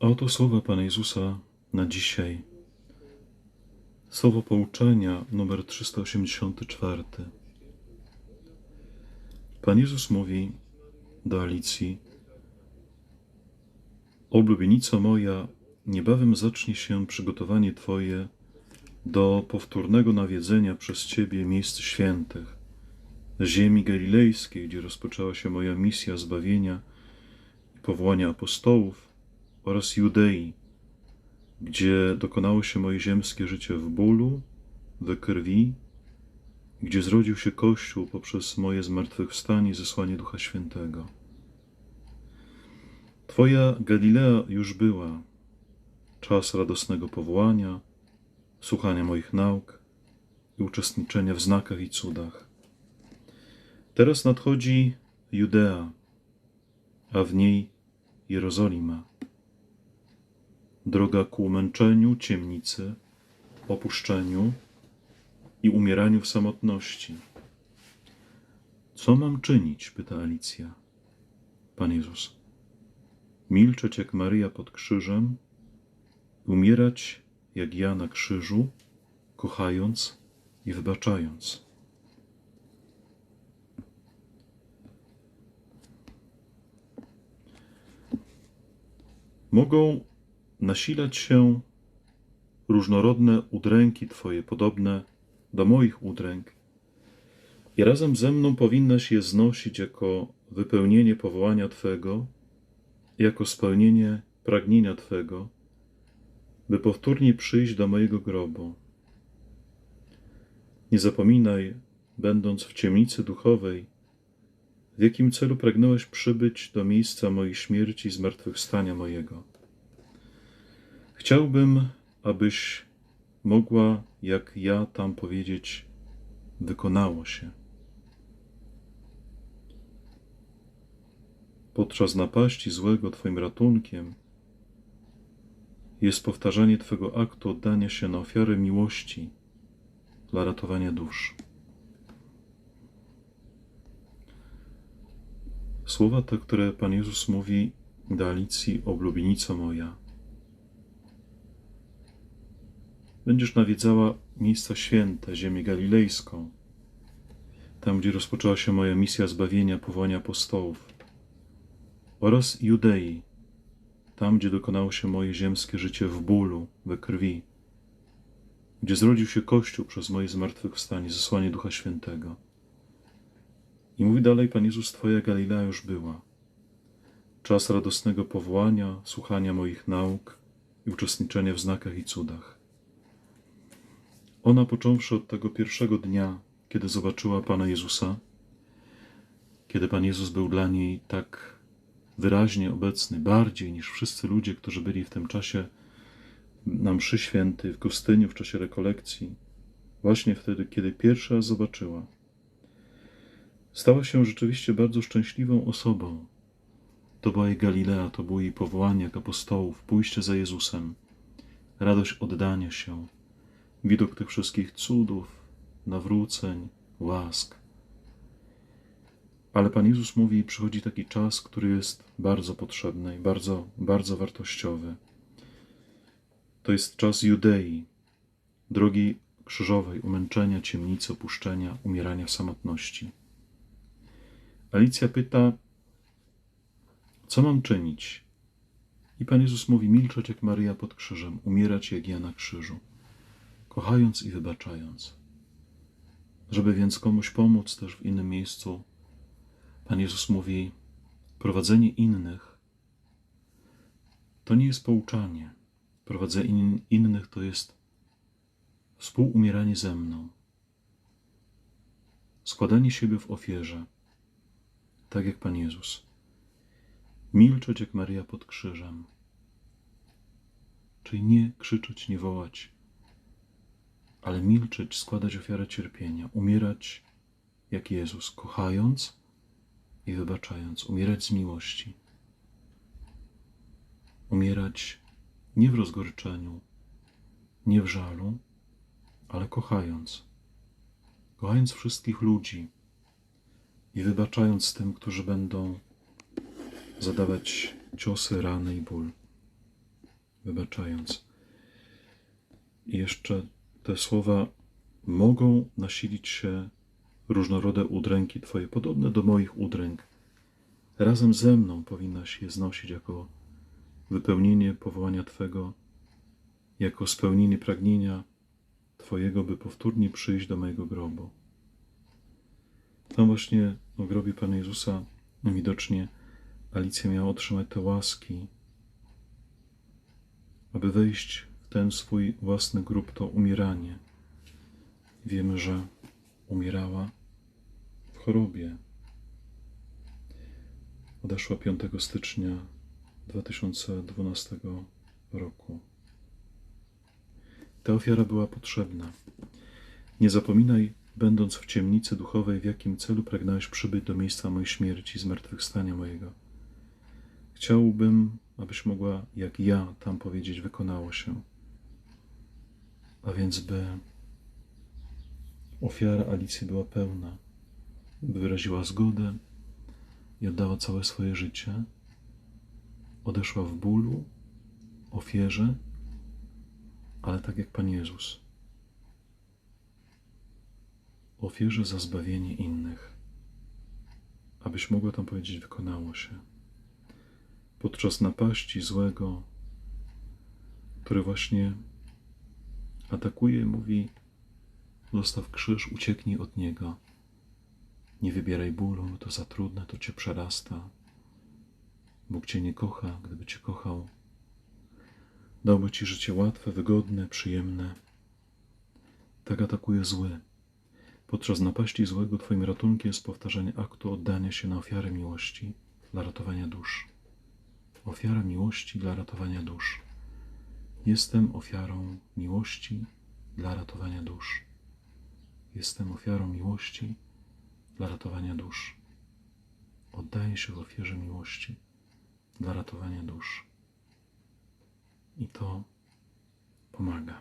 A oto słowa Pana Jezusa na dzisiaj. Słowo pouczenia numer 384. Pan Jezus mówi do Alicji: Oblubienico moja, niebawem zacznie się przygotowanie Twoje do powtórnego nawiedzenia przez Ciebie miejsc świętych, ziemi galilejskiej, gdzie rozpoczęła się moja misja zbawienia i powołania apostołów, oraz Judei, gdzie dokonało się moje ziemskie życie w bólu, we krwi, gdzie zrodził się Kościół poprzez moje zmartwychwstanie i zesłanie Ducha Świętego. Twoja Galilea już była, czas radosnego powołania, słuchania moich nauk i uczestniczenia w znakach i cudach. Teraz nadchodzi Judea, a w niej Jerozolima. Droga ku męczeniu, ciemnicy, opuszczeniu i umieraniu w samotności. Co mam czynić? pyta Alicja. Pan Jezus. Milczeć jak Maryja pod krzyżem, umierać jak ja na krzyżu, kochając i wybaczając. Mogą nasilać się różnorodne udręki Twoje, podobne do moich udręk, i razem ze mną powinnaś je znosić jako wypełnienie powołania Twego, jako spełnienie pragnienia Twego, by powtórnie przyjść do mojego grobu. Nie zapominaj, będąc w ciemnicy duchowej, w jakim celu pragnąłeś przybyć do miejsca mojej śmierci i zmartwychwstania mojego. Chciałbym, abyś mogła, jak ja tam powiedzieć, wykonało się. Podczas napaści złego Twoim ratunkiem jest powtarzanie Twego aktu oddania się na ofiarę miłości dla ratowania dusz. Słowa te, które Pan Jezus mówi do Alicji, oblubienico moja. Będziesz nawiedzała miejsca święte, ziemię galilejską, tam, gdzie rozpoczęła się moja misja zbawienia, powołania apostołów, oraz Judei, tam, gdzie dokonało się moje ziemskie życie w bólu, we krwi, gdzie zrodził się Kościół przez moje zmartwychwstanie, zesłanie Ducha Świętego. I mówi dalej Pan Jezus, Twoja Galilea już była. Czas radosnego powołania, słuchania moich nauk i uczestniczenia w znakach i cudach. Ona, począwszy od tego pierwszego dnia, kiedy zobaczyła Pana Jezusa, kiedy Pan Jezus był dla niej tak wyraźnie obecny, bardziej niż wszyscy ludzie, którzy byli w tym czasie na mszy świętej, w Gostyniu, w czasie rekolekcji, właśnie wtedy, kiedy pierwszy raz zobaczyła, stała się rzeczywiście bardzo szczęśliwą osobą. To była jej Galilea, to było jej powołanie jak apostołów, pójście za Jezusem, radość oddania się, widok tych wszystkich cudów, nawróceń, łask. Ale Pan Jezus mówi, przychodzi taki czas, który jest bardzo potrzebny i bardzo, bardzo wartościowy. To jest czas Judei, drogi krzyżowej, umęczenia, ciemnicy, opuszczenia, umierania w samotności. Alicja pyta, co mam czynić? I Pan Jezus mówi, milczeć jak Maryja pod krzyżem, umierać jak ja na krzyżu kochając i wybaczając. Żeby więc komuś pomóc też w innym miejscu, Pan Jezus mówi: prowadzenie innych to nie jest pouczanie. Prowadzenie innych to jest współumieranie ze mną. Składanie siebie w ofierze, tak jak Pan Jezus. Milczeć jak Maria pod krzyżem. Czyli nie krzyczeć, nie wołać, ale milczeć, składać ofiarę cierpienia, umierać jak Jezus, kochając i wybaczając, umierać z miłości. Umierać nie w rozgoryczeniu, nie w żalu, ale kochając. Kochając wszystkich ludzi i wybaczając tym, którzy będą zadawać ciosy, rany i ból. wybaczając. I jeszcze te słowa mogą nasilić się różnorodne udręki Twoje, podobne do moich udręk. Razem ze mną powinnaś je znosić jako wypełnienie powołania Twego, jako spełnienie pragnienia Twojego, by powtórnie przyjść do mojego grobu. Tam właśnie w grobie Pana Jezusa widocznie Alicja miała otrzymać te łaski, aby wejść ten swój własny grób, to umieranie. Wiemy, że umierała w chorobie. Odeszła 5 stycznia 2012 roku. Ta ofiara była potrzebna. Nie zapominaj, będąc w ciemnicy duchowej, w jakim celu pragnąłeś przybyć do miejsca mojej śmierci, zmartwychwstania mojego. Chciałbym, abyś mogła, jak ja, tam powiedzieć, wykonało się. A więc, by ofiara Alicji była pełna, by wyraziła zgodę i oddała całe swoje życie, odeszła w bólu, ofierze, ale tak jak Pan Jezus. Ofierze za zbawienie innych, abyś mogła tam powiedzieć, wykonało się. Podczas napaści złego, który właśnie atakuje, mówi: Zostaw krzyż, ucieknij od niego. Nie wybieraj bólu, to za trudne, to cię przerasta. Bóg cię nie kocha, gdyby cię kochał, dałby ci życie łatwe, wygodne, przyjemne. Tak atakuje zły. Podczas napaści złego Twoim ratunkiem jest powtarzanie aktu oddania się na ofiarę miłości dla ratowania dusz. Ofiara miłości dla ratowania dusz. Jestem ofiarą miłości dla ratowania dusz. Jestem ofiarą miłości dla ratowania dusz. Oddaję się w ofierze miłości dla ratowania dusz. I to pomaga.